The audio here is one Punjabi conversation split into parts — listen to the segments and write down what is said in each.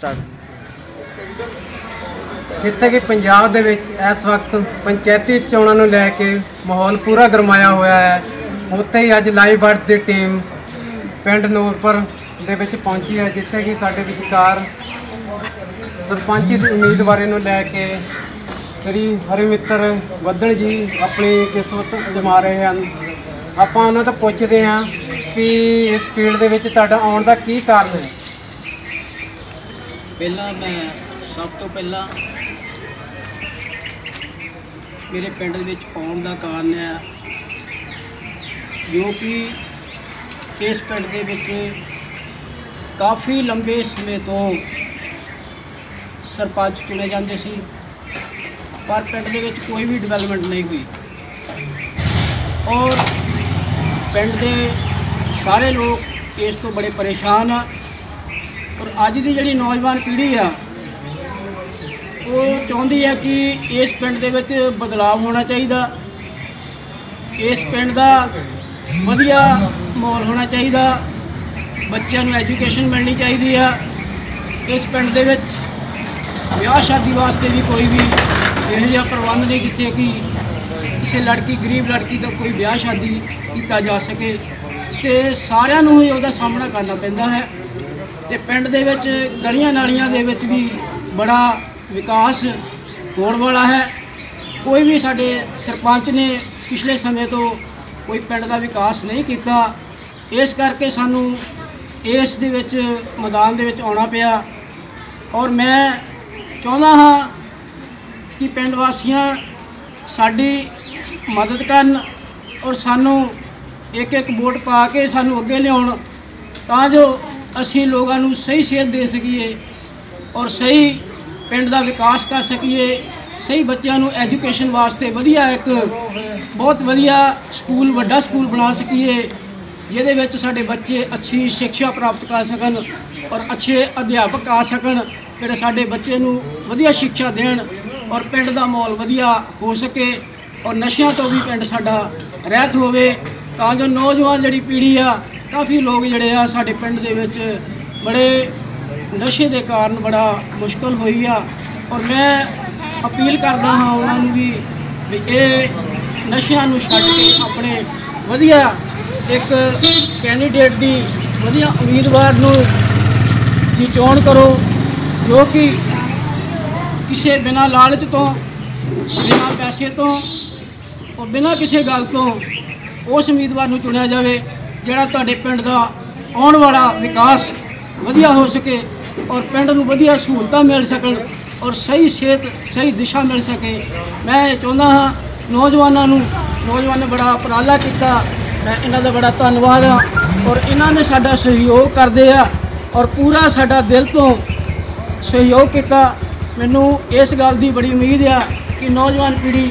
ਸਟਾਰਟ ਜਿੱਥੇ ਕਿ ਪੰਜਾਬ ਦੇ ਵਿੱਚ ਇਸ ਵਕਤ ਪੰਚਾਇਤੀ ਚੋਣਾਂ ਨੂੰ ਲੈ ਕੇ ਮਾਹੌਲ ਪੂਰਾ ਗਰਮਾਇਆ ਹੋਇਆ ਹੈ। ਉੱਥੇ ਹੀ ਅੱਜ ਲਾਈਵ ਬਰਡ ਦੀ ਟੀਮ ਪਿੰਡ ਨੂਰਪੁਰ ਦੇ ਵਿੱਚ ਪਹੁੰਚੀ ਹੈ, ਜਿੱਥੇ ਕਿ ਸਾਡੇ ਵਿਚਕਾਰ ਸਰਪੰਚੀ ਦੀ ਉਮੀਦਵਾਰੀ ਨੂੰ ਲੈ ਕੇ ਸ੍ਰੀ ਹਰਿਮਿੱਤਰ ਵੱਧਣ ਜੀ ਆਪਣੀ ਕਿਸਮਤ ਜਮਾ ਰਹੇ ਹਨ। ਆਪਾਂ ਉਹਨਾਂ ਤੋਂ ਪੁੱਛਦੇ ਹਾਂ ਕਿ ਇਸ ਫੀਲਡ ਦੇ ਵਿੱਚ ਤੁਹਾਡਾ ਆਉਣ ਦਾ ਕੀ ਕਾਰਨ ਹੈ? ਪਹਿਲਾਂ ਮੈਂ ਸਭ ਤੋਂ ਪਹਿਲਾਂ ਮੇਰੇ ਪਿੰਡ ਦੇ ਵਿੱਚ ਆਉਣ ਦਾ ਕਾਰਨ ਹੈ ਜੋ ਕਿ ਇਸ ਪਿੰਡ ਦੇ ਵਿੱਚ ਕਾਫੀ ਲੰਬੇ ਸਮੇਂ ਤੋਂ ਸਰਪੰਚ ਚੁਣੇ ਜਾਂਦੇ ਸੀ, ਪਰ ਪਿੰਡ ਦੇ ਵਿੱਚ ਕੋਈ ਵੀ ਡਿਵੈਲਪਮੈਂਟ ਨਹੀਂ ਹੋਈ। ਔਰ ਪਿੰਡ ਦੇ ਸਾਰੇ ਲੋਕ ਇਸ ਤੋਂ ਬੜੇ ਪਰੇਸ਼ਾਨ ਆ। ਔਰ ਅੱਜ ਦੀ ਜਿਹੜੀ ਨੌਜਵਾਨ ਪੀੜ੍ਹੀ ਆ, ਉਹ ਚਾਹੁੰਦੀ ਹੈ ਕਿ ਇਸ ਪਿੰਡ ਦੇ ਵਿੱਚ ਬਦਲਾਅ ਹੋਣਾ ਚਾਹੀਦਾ। ਇਸ ਪਿੰਡ ਦਾ ਵਧੀਆ ਮਾਹੌਲ ਹੋਣਾ ਚਾਹੀਦਾ। ਬੱਚਿਆਂ ਨੂੰ ਐਜੂਕੇਸ਼ਨ ਮਿਲਣੀ ਚਾਹੀਦੀ ਆ। ਇਸ ਪਿੰਡ ਦੇ ਵਿੱਚ ਵਿਆਹ ਸ਼ਾਦੀ ਵਾਸਤੇ ਵੀ ਕੋਈ ਵੀ ਇਹੋ ਜਿਹਾ ਪ੍ਰਬੰਧ ਨਹੀਂ ਜਿੱਥੇ ਕਿ ਕਿਸੇ ਲੜਕੀ, ਗਰੀਬ ਲੜਕੀ ਦਾ ਕੋਈ ਵਿਆਹ ਸ਼ਾਦੀ ਕੀਤਾ ਜਾ ਸਕੇ। ਤੇ ਸਾਰਿਆਂ ਨੂੰ ਹੀ ਉਹਦਾ ਸਾਹਮਣਾ ਕਰਨਾ ਪੈਂਦਾ ਹੈ। ਤੇ ਪਿੰਡ ਦੇ ਵਿੱਚ ਗਲੀਆਂ ਨਾਲੀਆਂ ਦੇ ਵਿੱਚ ਵੀ ਬੜਾ ਵਿਕਾਸ ਹੋਣ ਵਾਲਾ ਹੈ। ਕੋਈ ਵੀ ਸਾਡੇ ਸਰਪੰਚ ਨੇ ਪਿਛਲੇ ਸਮੇਂ ਤੋਂ ਕੋਈ ਪਿੰਡ ਦਾ ਵਿਕਾਸ ਨਹੀਂ ਕੀਤਾ। ਇਸ ਕਰਕੇ ਸਾਨੂੰ ਇਸ ਦੇ ਵਿੱਚ ਮੈਦਾਨ ਦੇ ਵਿੱਚ ਆਉਣਾ ਪਿਆ। ਔਰ ਮੈਂ ਚਾਹੁੰਦਾ ਹਾਂ ਕਿ ਪਿੰਡ ਵਾਸੀਆਂ ਸਾਡੀ ਮਦਦ ਕਰਨ ਔਰ ਸਾਨੂੰ ਇੱਕ ਇੱਕ ਵੋਟ ਪਾ ਕੇ ਸਾਨੂੰ ਅੱਗੇ ਲਿਆਉਣ ਤਾਂ ਜੋ ਅਸੀਂ ਲੋਕਾਂ ਨੂੰ ਸਹੀ ਸੇਧ ਦੇ ਸਕੀਏ ਔਰ ਸਹੀ ਪਿੰਡ ਦਾ ਵਿਕਾਸ ਕਰ ਸਕੀਏ, ਸਹੀ ਬੱਚਿਆਂ ਨੂੰ ਐਜੂਕੇਸ਼ਨ ਵਾਸਤੇ ਵਧੀਆ ਇੱਕ ਬਹੁਤ ਵਧੀਆ ਸਕੂਲ, ਵੱਡਾ ਸਕੂਲ ਬਣਾ ਸਕੀਏ, ਜਿਹਦੇ ਵਿੱਚ ਸਾਡੇ ਬੱਚੇ ਅੱਛੀ ਸਿੱਖਿਆ ਪ੍ਰਾਪਤ ਕਰ ਸਕਣ ਔਰ ਅੱਛੇ ਅਧਿਆਪਕ ਆ ਸਕਣ, ਜਿਹੜੇ ਸਾਡੇ ਬੱਚੇ ਨੂੰ ਵਧੀਆ ਸਿੱਖਿਆ ਦੇਣ ਔਰ ਪਿੰਡ ਦਾ ਮਾਹੌਲ ਵਧੀਆ ਹੋ ਸਕੇ ਔਰ ਨਸ਼ਿਆਂ ਤੋਂ ਵੀ ਪਿੰਡ ਸਾਡਾ ਰਹਿਤ ਹੋਵੇ, ਤਾਂ ਜੋ ਨੌਜਵਾਨ ਜਿਹੜੀ ਪੀੜ੍ਹੀ ਆ ਕਾਫੀ ਲੋਕ ਜਿਹੜੇ ਆ ਸਾਡੇ ਪਿੰਡ ਦੇ ਵਿੱਚ ਬੜੇ ਨਸ਼ੇ ਦੇ ਕਾਰਨ ਬੜਾ ਮੁਸ਼ਕਲ ਹੋਈ ਆ। ਔਰ ਮੈਂ ਅਪੀਲ ਕਰਦਾ ਹਾਂ ਉਹਨਾਂ ਨੂੰ ਵੀ ਵੀ ਇਹ ਨਸ਼ਿਆਂ ਨੂੰ ਛੱਡ ਕੇ ਆਪਣੇ ਵਧੀਆ ਇੱਕ ਕੈਂਡੀਡੇਟ ਦੀ ਵਧੀਆ ਉਮੀਦਵਾਰ ਨੂੰ ਦੀ ਚੋਣ ਕਰੋ, ਜੋ ਕਿ ਕਿਸੇ ਬਿਨਾਂ ਲਾਲਚ ਤੋਂ, ਬਿਨਾਂ ਪੈਸੇ ਤੋਂ ਔਰ ਬਿਨਾਂ ਕਿਸੇ ਗੱਲ ਤੋਂ ਉਸ ਉਮੀਦਵਾਰ ਨੂੰ ਚੁਣਿਆ ਜਾਵੇ। ਜਿਹੜਾ ਤੁਹਾਡੇ ਪਿੰਡ ਦਾ ਆਉਣ ਵਾਲਾ ਵਿਕਾਸ ਵਧੀਆ ਹੋ ਸਕੇ ਔਰ ਪਿੰਡ ਨੂੰ ਵਧੀਆ ਸਹੂਲਤਾਂ ਮਿਲ ਸਕਣ ਔਰ ਸਹੀ ਸਿਹਤ, ਸਹੀ ਦਿਸ਼ਾ ਮਿਲ ਸਕੇ, ਮੈਂ ਇਹ ਚਾਹੁੰਦਾ ਹਾਂ ਨੌਜਵਾਨਾਂ ਨੂੰ, ਨੌਜਵਾਨ ਨੇ ਬੜਾ ਉਪਰਾਲਾ ਕੀਤਾ, ਮੈਂ ਇਹਨਾਂ ਦਾ ਬੜਾ ਧੰਨਵਾਦ ਹਾਂ ਔਰ ਇਹਨਾਂ ਨੇ ਸਾਡਾ ਸਹਿਯੋਗ ਕਰਦੇ ਆ ਔਰ ਪੂਰਾ ਸਾਡਾ ਦਿਲ ਤੋਂ ਸਹਿਯੋਗ ਕੀਤਾ। ਮੈਨੂੰ ਇਸ ਗੱਲ ਦੀ ਬੜੀ ਉਮੀਦ ਆ ਕਿ ਨੌਜਵਾਨ ਪੀੜ੍ਹੀ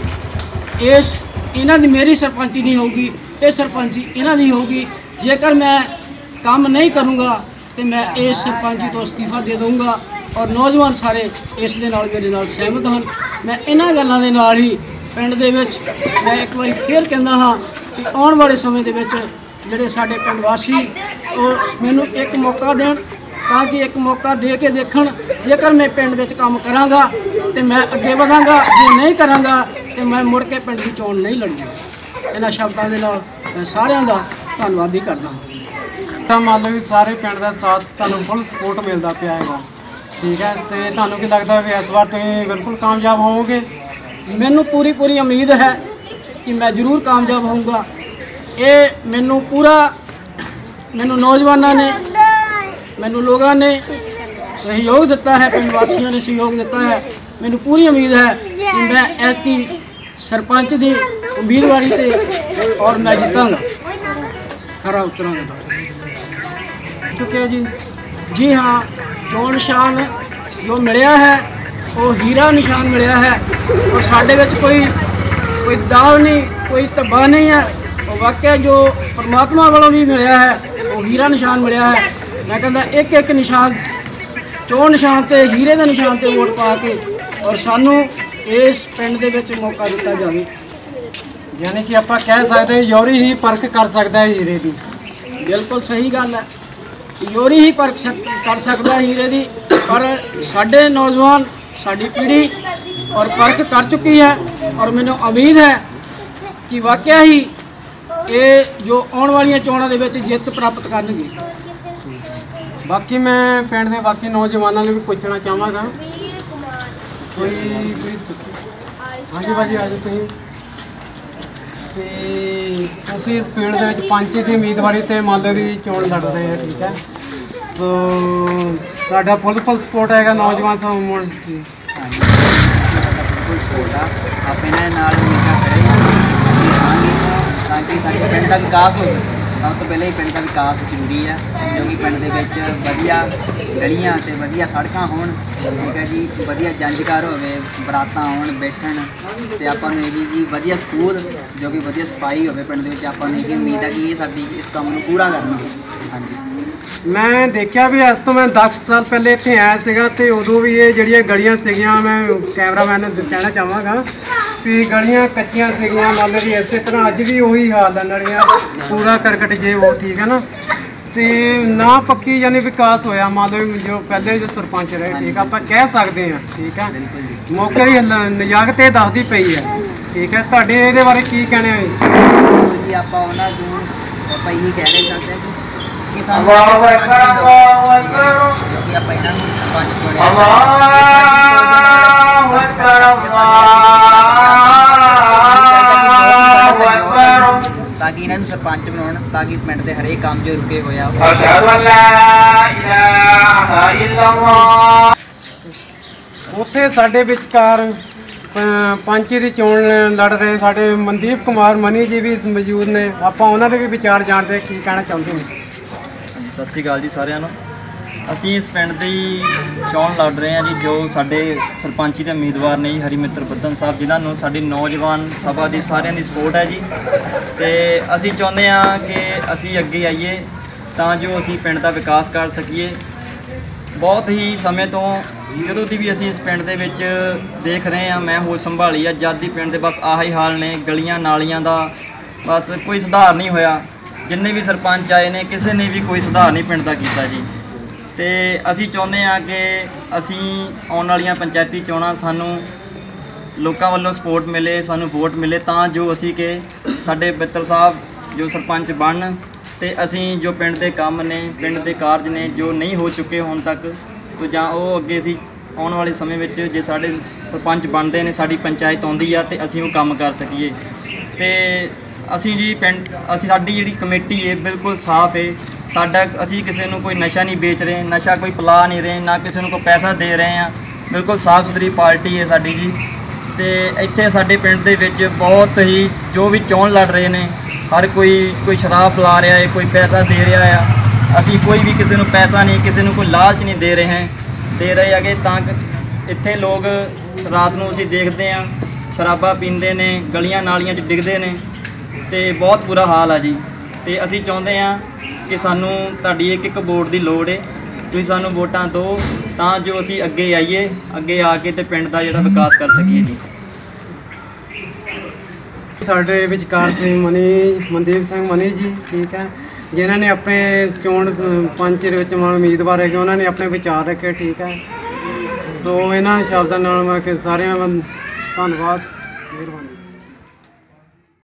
ਇਸ, ਇਹਨਾਂ ਦੀ ਮੇਰੀ ਸਰਪੰਚੀ ਨਹੀਂ ਹੋਊਗੀ, ਇਹ ਸਰਪੰਚੀ ਇਹਨਾਂ ਦੀ ਹੋਊਗੀ। ਜੇਕਰ ਮੈਂ ਕੰਮ ਨਹੀਂ ਕਰੂੰਗਾ ਤੇ ਮੈਂ ਇਸ ਸਰਪੰਚੀ ਤੋਂ ਅਸਤੀਫਾ ਦੇ ਦਊਂਗਾ ਔਰ ਨੌਜਵਾਨ ਸਾਰੇ ਇਸ ਦੇ ਨਾਲ ਮੇਰੇ ਨਾਲ ਸਹਿਮਤ ਹਨ। ਮੈਂ ਇਹਨਾਂ ਗੱਲਾਂ ਦੇ ਨਾਲ ਹੀ ਪਿੰਡ ਦੇ ਵਿੱਚ ਮੈਂ ਇੱਕ ਵਾਰੀ ਫੇਰ ਕਹਿੰਦਾ ਹਾਂ ਕਿ ਆਉਣ ਵਾਲੇ ਸਮੇਂ ਦੇ ਵਿੱਚ ਜਿਹੜੇ ਸਾਡੇ ਪਿੰਡ ਵਾਸੀ, ਉਹ ਮੈਨੂੰ ਇੱਕ ਮੌਕਾ ਦੇਣ ਤਾਂ ਕਿ ਇੱਕ ਮੌਕਾ ਦੇ ਕੇ ਦੇਖਣ, ਜੇਕਰ ਮੈਂ ਪਿੰਡ ਵਿੱਚ ਕੰਮ ਕਰਾਂਗਾ ਤੇ ਮੈਂ ਅੱਗੇ ਵਧਾਂਗਾ, ਜੇ ਨਹੀਂ ਕਰਾਂਗਾ ਤੇ ਮੈਂ ਮੁੜ ਕੇ ਪਿੰਡ ਦੀ ਚੋਣ ਨਹੀਂ ਲੜੂੰਗਾ। ਇਹਨਾਂ ਸ਼ਬਦਾਂ ਦੇ ਨਾਲ ਮੈਂ ਸਾਰਿਆਂ ਦਾ ਧੰਨਵਾਦੀ ਕਰਦਾ। ਹਾਂ ਤਾਂ ਮੰਨ ਲਓ ਵੀ ਸਾਰੇ ਪਿੰਡ ਦਾ ਸਾਥ ਤੁਹਾਨੂੰ ਫੁੱਲ ਸਪੋਰਟ ਮਿਲਦਾ ਪਿਆ ਹੈਗਾ। ਠੀਕ ਹੈ ਤੇ ਤੁਹਾਨੂੰ ਕੀ ਲੱਗਦਾ ਵੀ ਇਸ ਵਾਰ ਤੁਸੀਂ ਬਿਲਕੁਲ ਕਾਮਯਾਬ ਹੋਵੋਗੇ? ਮੈਨੂੰ ਪੂਰੀ ਪੂਰੀ ਉਮੀਦ ਹੈ ਕਿ ਮੈਂ ਜ਼ਰੂਰ ਕਾਮਯਾਬ ਹੋਊਂਗਾ। ਇਹ ਮੈਨੂੰ ਪੂਰਾ ਮੈਨੂੰ ਨੌਜਵਾਨਾਂ ਨੇ ਮੈਨੂੰ ਲੋਕਾਂ ਨੇ ਸਹਿਯੋਗ ਦਿੱਤਾ ਹੈ ਪਿੰਡ ਵਾਸੀਆਂ ਨੇ ਸਹਿਯੋਗ ਦਿੱਤਾ ਹੈ। ਮੈਨੂੰ ਪੂਰੀ ਉਮੀਦ ਹੈ ਕਿ ਮੈਂ ਐਤਕੀ ਸਰਪੰਚ ਦੀ ਉਮੀਦਵਾਰੀ ਤੇ ਔਰ ਮੈਂ ਜਿੱਤਾਂਗਾ। ਖਰਾ ਉਤਰਾਂਗਾ ਚੁੱਕਿਆ ਜੀ। ਜੀ ਹਾਂ ਚੋਣ ਨਿਸ਼ਾਨ ਜੋ ਮਿਲਿਆ ਹੈ, ਉਹ ਹੀਰਾ ਨਿਸ਼ਾਨ ਮਿਲਿਆ ਹੈ। ਔਰ ਸਾਡੇ ਵਿੱਚ ਕੋਈ ਕੋਈ ਦਾਲ ਨਹੀਂ, ਕੋਈ ਧੱਬਾ ਨਹੀਂ ਹੈ। ਉਹ ਵਾਕਿਆ ਜੋ ਪਰਮਾਤਮਾ ਵੱਲੋਂ ਵੀ ਮਿਲਿਆ ਹੈ, ਉਹ ਹੀਰਾ ਨਿਸ਼ਾਨ ਮਿਲਿਆ ਹੈ। ਮੈਂ ਕਹਿੰਦਾ ਇੱਕ ਇੱਕ ਨਿਸ਼ਾਨ ਚੋਣ ਨਿਸ਼ਾਨ ਤੇ ਹੀਰੇ ਦੇ ਨਿਸ਼ਾਨ ਤੇ ਵੋਟ ਪਾ ਕੇ ਔਰ ਸਾਨੂੰ ਇਸ ਪਿੰਡ ਦੇ ਵਿੱਚ ਮੌਕਾ ਦਿੱਤਾ ਜਾਵੇ। ਯਾਨੀ ਕਿ ਆਪਾਂ ਕਹਿ ਸਕਦੇ ਹਾਂ ਯੋਰੀ ਹੀ ਪਰਖ ਕਰ ਸਕਦਾ ਹੈ ਹੀਰੇ ਦੀ। ਬਿਲਕੁਲ ਸਹੀ ਗੱਲ ਹੈ। ਯੋਰੀ ਹੀ ਪਰਖ ਕਰ ਸਕਦਾ ਹੈ ਹੀਰੇ ਦੀ ਪਰ ਸਾਡੇ ਨੌਜਵਾਨ ਸਾਡੀ ਪੀੜ੍ਹੀ ਔਰ ਪਰਖ ਕਰ ਚੁੱਕੀ ਹੈ ਔਰ ਮੈਨੂੰ ਉਮੀਦ ਹੈ ਕਿ ਵਾਕਿਆ ਹੀ ਇਹ ਜੋ ਆਉਣ ਵਾਲੀਆਂ ਚੋਣਾਂ ਦੇ ਵਿੱਚ ਜਿੱਤ ਪ੍ਰਾਪਤ ਕਰਨਗੇ। ਬਾਕੀ ਮੈਂ ਪਿੰਡ ਦੇ ਬਾਕੀ ਨੌਜਵਾਨਾਂ ਨੂੰ ਵੀ ਪੁੱਛਣਾ ਚਾਹਾਂਗਾ। ਕੋਈ ਹਾਂਜੀ ਬਾਜੀ ਆ ਜਾਓ ਤੁਸੀਂ। ਤੇ ਤੁਸੀਂ ਇਸ ਫੀਲਡ ਦੇ ਵਿੱਚ ਪੰਚ ਦੀ ਉਮੀਦਵਾਰੀ ਤੇ ਮੰਨ ਦੀ ਚੋਣ ਲੜ ਰਹੇ ਆ ਠੀਕ ਹੈ? ਸੋ ਤੁਹਾਡਾ ਫੁੱਲ ਫੁੱਲ ਸਪੋਰਟ ਹੈਗਾ ਨੌਜਵਾਨ ਸਮੂਹ ਨੂੰ ਆਪਣੇ ਨਾਲ ਹਮੇਸ਼ਾ ਖੜੇ ਰਹਾਂਗੇ ਤਾਂ ਕਿ ਸਾਡੇ ਪਿੰਡ ਦਾ ਵਿਕਾਸ ਹੋਵੇ ਸਭ ਤੋਂ ਪਹਿਲਾਂ ਹੀ ਪਿੰਡ ਦਾ ਵਿਕਾਸ ਜ਼ਰੂਰੀ ਹੈ ਕਿਉਂਕਿ ਪਿੰਡ ਦੇ ਵਿੱਚ ਵਧੀਆ ਗਲੀਆਂ ਤੇ ਵਧੀਆ ਸੜਕਾਂ ਹੋਣ, ਠੀਕ ਹੈ ਜੀ, ਵਧੀਆ ਜੰਜਕਾਰ ਹੋਵੇ, ਬਰਾਤਾਂ ਆਉਣ, ਬੈਠਣ ਤੇ ਆਪਾਂ ਨੂੰ ਇਹ ਜੀ ਜੀ ਵਧੀਆ ਸਕੂਲ, ਜੋ ਕਿ ਵਧੀਆ ਸਫ਼ਾਈ ਹੋਵੇ ਪਿੰਡ ਦੇ ਵਿੱਚ, ਆਪਾਂ ਨੂੰ ਇਹ ਉਮੀਦ ਹੈ ਕਿ ਇਹ ਸਾਡੀ ਇਸ ਕੰਮ ਨੂੰ ਪੂਰਾ ਕਰਨਾ। ਹਾਂਜੀ। ਮੈਂ ਦੇਖਿਆ ਵੀ ਅੱਜ ਤੋਂ ਮੈਂ 10 ਸਾਲ ਪਹਿਲੇ ਇੱਥੇ ਆਇਆ ਸੀਗਾ ਤੇ ਉਦੋਂ ਵੀ ਇਹ ਜਿਹੜੀਆਂ ਗਲੀਆਂ ਸੀਗੀਆਂ, ਮੈਂ ਕੈਮਰਾਮੈਨ ਨੂੰ ਕਹਿਣਾ ਚਾਹਾਂਗਾ। ਵੀ ਗਲੀਆਂ ਕੱਚੀਆਂ ਸੀਗੀਆਂ ਮੰਨ ਲਓ ਇਸੇ ਤਰ੍ਹਾਂ ਅੱਜ ਵੀ ਉਹੀ ਹਾਲ ਹੈ ਨਲੀਆਂ ਪੂਰਾ ਕਰਕਟ ਜੇ ਉਹ ਠੀਕ ਹੈ ਨਾ। ਤੇ ਨਾ ਪੱਕੀ ਯਾਨੀ ਵਿਕਾਸ ਹੋਇਆ ਮੰਨ ਲਓ ਜੋ ਪਹਿਲੇ ਜੋ ਸਰਪੰਚ ਰਹੇ ਠੀਕ ਆ, ਆਪਾਂ ਕਹਿ ਸਕਦੇ ਹਾਂ ਠੀਕ ਹੈ ਮੌਕੇ ਦੀ ਲ- ਨਜਾਕਤ ਦੱਸਦੀ ਪਈ ਹੈ ਠੀਕ ਹੈ ਤੁਹਾਡੇ ਇਹਦੇ ਬਾਰੇ ਕੀ ਕਹਿਣਾ ਹੈ? ਜੀ ਆਪਾਂ ਉਹਨਾਂ ਨੂੰ ਆਪਾਂ ਇਹੀ ਕਹਿ ਰਹੇ ਸਕਦੇ ਹਾਂ ਕਿ- ਸਰਪੰਚ ਬਣਾਉਣ ਦੇ ਉੱਥੇ ਸਾਡੇ ਵਿਚਕਾਰ ਪੰਚੀ ਦੀ ਚੋਣ ਲੜ ਰਹੇ ਸਾਡੇ ਮਨਦੀਪ ਕੁਮਾਰ ਮਨੀ ਜੀ ਵੀ ਮੌਜੂਦ ਨੇ। ਆਪਾਂ ਉਹਨਾਂ ਦੇ ਵੀ ਵਿਚਾਰ ਜਾਣਦੇ ਕੀ ਕਹਿਣਾ ਚਾਹੁੰਦੇ ਨੇ ਸਤਿ ਸ਼੍ਰੀ ਅਕਾਲ ਜੀ ਸਾਰਿਆਂ ਨੂੰ। ਅਸੀਂ ਇਸ ਪਿੰਡ ਦੀ ਚੋਣ ਲੜ ਰਹੇ ਹਾਂ ਜੀ, ਜੋ ਸਾਡੇ ਸਰਪੰਚੀ ਦੇ ਉਮੀਦਵਾਰ ਨੇ ਜੀ ਹਰੀਮਿੱਤਰ ਬੱਦਨ ਸਾਹਿਬ, ਜਿਨ੍ਹਾਂ ਨੂੰ ਸਾਡੀ ਨੌਜਵਾਨ ਸਭਾ ਦੀ ਸਾਰਿਆਂ ਦੀ ਸਪੋਰਟ ਹੈ ਜੀ। ਤੇ ਅਸੀਂ ਚਾਹੁੰਦੇ ਹਾਂ ਕਿ ਅਸੀਂ ਅੱਗੇ ਆਈਏ, ਤਾਂ ਜੋ ਅਸੀਂ ਪਿੰਡ ਦਾ ਵਿਕਾਸ ਕਰ ਸਕੀਏ। ਬਹੁਤ ਹੀ ਸਮੇਂ ਤੋਂ ਜਦੋਂ ਦੀ ਵੀ ਅਸੀਂ ਇਸ ਪਿੰਡ ਦੇ ਵਿੱਚ ਦੇਖ ਰਹੇ ਹਾਂ, ਮੈਂ ਹੋਸ਼ ਸੰਭਾਲੀ ਆ, ਜਦ ਦੀ ਪਿੰਡ ਦੇ ਬਸ ਆਹੀ ਹਾਲ ਨੇ, ਗਲੀਆਂ ਨਾਲੀਆਂ ਦਾ ਬਸ ਕੋਈ ਸੁਧਾਰ ਨਹੀਂ ਹੋਇਆ। ਜਿੰਨੇ ਵੀ ਸਰਪੰਚ ਆਏ ਨੇ, ਕਿਸੇ ਨੇ ਵੀ ਕੋਈ ਸੁਧਾਰ ਨਹੀਂ ਪਿੰਡ ਦਾ ਕੀਤਾ ਜੀ। ਤੇ ਅਸੀਂ ਚਾਹੁੰਦੇ ਹਾਂ ਕਿ ਅਸੀਂ ਆਉਣ ਵਾਲੀਆਂ ਪੰਚਾਇਤੀ ਚੋਣਾਂ ਸਾਨੂੰ ਲੋਕਾਂ ਵੱਲੋਂ ਸਪੋਰਟ ਮਿਲੇ, ਸਾਨੂੰ ਵੋਟ ਮਿਲੇ ਤਾਂ ਜੋ ਅਸੀਂ ਕਿ ਸਾਡੇ ਮਿੱਤਰ ਸਾਹਿਬ ਜੋ ਸਰਪੰਚ ਬਣਨ ਤੇ ਅਸੀਂ ਜੋ ਪਿੰਡ ਦੇ ਕੰਮ ਨੇ, ਪਿੰਡ ਦੇ ਕਾਰਜ ਨੇ, ਜੋ ਨਹੀਂ ਹੋ ਚੁੱਕੇ ਹੁਣ ਤੱਕ, ਤੋਂ ਜਾਂ ਉਹ ਅੱਗੇ ਅਸੀਂ ਆਉਣ ਵਾਲੇ ਸਮੇਂ ਵਿੱਚ ਜੇ ਸਾਡੇ ਸਰਪੰਚ ਬਣਦੇ ਨੇ, ਸਾਡੀ ਪੰਚਾਇਤ ਆਉਂਦੀ ਆ ਤੇ ਅਸੀਂ ਉਹ ਕੰਮ ਕਰ ਸਕੀਏ। ਤੇ ਅਸੀਂ ਜੀ ਪਿੰਡ, ਅਸੀਂ ਸਾਡੀ ਜਿਹੜੀ ਕਮੇਟੀ ਹੈ ਬਿਲਕੁਲ ਸਾਫ਼ ਹੈ ਸਾਡਾ, ਅਸੀਂ ਕਿਸੇ ਨੂੰ ਕੋਈ ਨਸ਼ਾ ਨਹੀਂ ਵੇਚ ਰਹੇ, ਨਸ਼ਾ ਕੋਈ ਪਲਾ ਨਹੀਂ ਰਹੇ, ਨਾ ਕਿਸੇ ਨੂੰ ਕੋਈ ਪੈਸਾ ਦੇ ਰਹੇ ਆ ਬਿਲਕੁਲ ਸਾਫ਼ ਸੁਥਰੀ ਪਾਰਟੀ ਹੈ ਸਾਡੀ ਜੀ। ਤੇ ਇੱਥੇ ਸਾਡੇ ਪਿੰਡ ਦੇ ਵਿੱਚ ਬਹੁਤ ਹੀ, ਜੋ ਵੀ ਚੋਣ ਲੜ ਰਹੇ ਨੇ, ਹਰ ਕੋਈ ਕੋਈ ਸ਼ਰਾਬ ਪਿਲਾ ਰਿਹਾ ਹੈ ਕੋਈ ਪੈਸਾ ਦੇ ਰਿਹਾ ਆ। ਅਸੀਂ ਕੋਈ ਵੀ ਕਿਸੇ ਨੂੰ ਪੈਸਾ ਨਹੀਂ, ਕਿਸੇ ਨੂੰ ਕੋਈ ਲਾਲਚ ਨਹੀਂ ਦੇ ਰਹੇ ਹਾਂ। ਦੇ ਰਹੇ ਹੈਗੇ ਤਾਂ ਇੱਥੇ ਲੋਕ ਰਾਤ ਨੂੰ ਅਸੀਂ ਦੇਖਦੇ ਹਾਂ, ਸ਼ਰਾਬਾਂ ਪੀਂਦੇ ਨੇ, ਗਲੀਆਂ ਨਾਲੀਆਂ 'ਚ ਡਿੱਗਦੇ ਨੇ। ਤੇ ਬਹੁਤ ਬੁਰਾ ਹਾਲ ਆ ਜੀ। ਤੇ ਅਸੀਂ ਚਾਹੁੰਦੇ ਹਾਂ ਕਿ ਸਾਨੂੰ ਤੁਹਾਡੀ ਇੱਕ ਇੱਕ ਵੋਟ ਦੀ ਲੋੜ ਹੈ ਤੁਸੀਂ ਸਾਨੂੰ ਵੋਟਾਂ ਦਿਓ ਤਾਂ ਜੋ ਅਸੀਂ ਅੱਗੇ ਆਈਏ, ਅੱਗੇ ਆ ਕੇ ਤੇ ਪਿੰਡ ਦਾ ਜਿਹੜਾ ਵਿਕਾਸ ਕਰ ਸਕੀਏ ਜੀ। ਸਾਡੇ ਵਿਚਕਾਰ ਸਿੰਘ ਮਨੀ, ਮਨਦੀਪ ਸਿੰਘ ਮਨੀ ਜੀ, ਠੀਕ ਹੈ, ਜਿਨ੍ਹਾਂ ਨੇ ਆਪਣੇ ਚੋਣ ਪੰਚ ਦੇ ਵਿੱਚ ਮਨ ਉਮੀਦਵਾਰ ਹੈਗੇ, ਉਹਨਾਂ ਨੇ ਆਪਣੇ ਵਿਚਾਰ ਰੱਖੇ, ਠੀਕ ਹੈ। ਸੋ ਇਹਨਾਂ ਸ਼ਬਦਾਂ ਨਾਲ ਮੈਂ ਕਿ ਸਾਰਿਆਂ ਦਾ ਧੰਨਵਾਦ, ਮਿਹਰਬਾਨੀ।